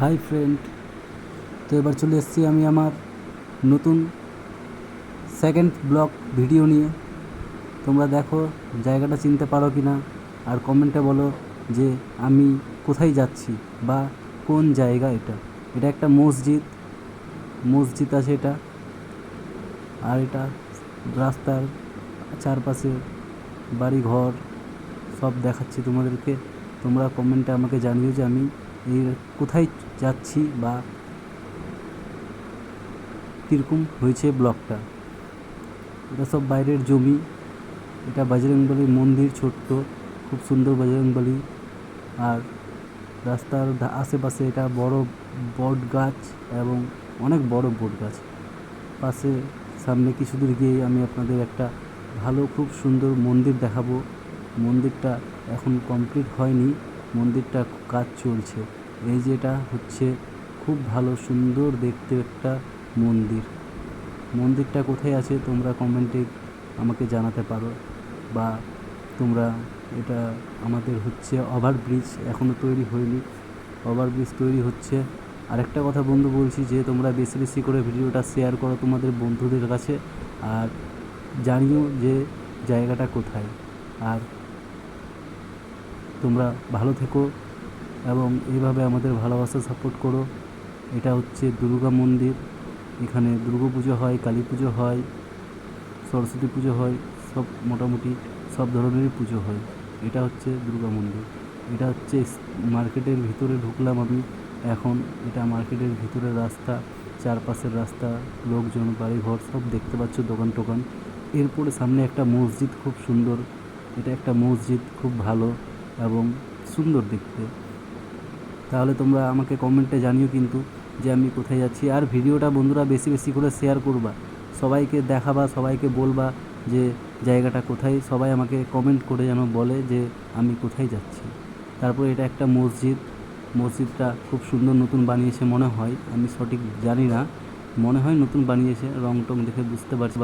Hi friend, তো এবার চলে এসেছি আমি আমার নতুন সেকেন্ড ব্লগ ভিডিও নিয়ে। তোমরা দেখো, জায়গাটা চিনতে পারো কি না আর কমেন্টে বলো যে আমি কোথায় যাচ্ছি বা কোন জায়গা এটা। এটা একটা মসজিদ মসজিদ আছে এটা, আর এটা রাস্তার চারপাশে বাড়ি ঘর সব দেখাচ্ছি তোমাদেরকে। তোমরা কমেন্টে আমাকে জানিও যে আমি কোথায় যাচ্ছি বা কীরকম হয়েছে ব্লগটা? এটা সব বাইরের জমি। এটা বজরংবলীর মন্দির ছোট্ট, খুব সুন্দর বজরংবলী আর রাস্তার আশেপাশে এটা বড় বট গাছ এবং অনেক বড় বট গাছ। পাশে সামনে কিছু দূর গিয়ে আমি আপনাদের একটা ভালো, খুব সুন্দর মন্দির দেখাবো। মন্দিরটা এখন কমপ্লিট হয়নি। মন্দিরটা কাজ চলছে। এই যেটা হচ্ছে খুব ভালো, সুন্দর দেখতে একটা মন্দির। মন্দিরটা কোথায় আছে তোমরা কমেন্টে আমাকে জানাতে পারো। বা তোমরা এটা আমাদের হচ্ছে ওভারব্রিজ এখনও তৈরি হয়নি। ওভারব্রিজ তৈরি হচ্ছে। আরেকটা কথা বন্ধু বলছি যে, তোমরা বেশি বেশি করে ভিডিওটা শেয়ার করো তোমাদের বন্ধুদের কাছে। আর জানিও যে জায়গাটা কোথায়। আর তোমরা ভালো থেকো। এবং এইভাবে আমাদের ভালোবাসা সাপোর্ট করো। এটা হচ্ছে দুর্গা মন্দির। এখানে দুর্গা পুজো হয়, কালী পুজো হয়, সরস্বতী পুজো হয়, সব মোটামুটি সব ধরনেরই পুজো হয়। এটা হচ্ছে দুর্গা মন্দির। এটা হচ্ছে মার্কেটের ভিতরে ঢুকলাম আমি। এখন এটা মার্কেটের ভিতরের রাস্তা, চারপাশের রাস্তা, লোকজন বাড়ি ঘর সব দেখতে পাচ্ছ দোকান টোকান। এরপরে সামনে একটা মসজিদ খুব সুন্দর। এটা একটা মসজিদ, খুব ভালো এবং সুন্দর দেখতে। তাহলে তোমরা আমাকে কমেন্টে জানিও কিন্তু যে আমি কোথায় যাচ্ছি। আর ভিডিওটা বন্ধুরা বেশি বেশি করে শেয়ার করবা। সবাইকে দেখাবা, সবাইকে বলবা যে জায়গাটা কোথায়। সবাই আমাকে কমেন্ট করে যেন বলে যে আমি কোথায় যাচ্ছি। তারপর এটা একটা মসজিদ। মসজিদটা খুব সুন্দর নতুন বানিয়েছে মনে হয়। আমি সঠিক জানি না। মনে হয় নতুন বানিয়েছে। রং টং দেখে বুঝতে পারছি।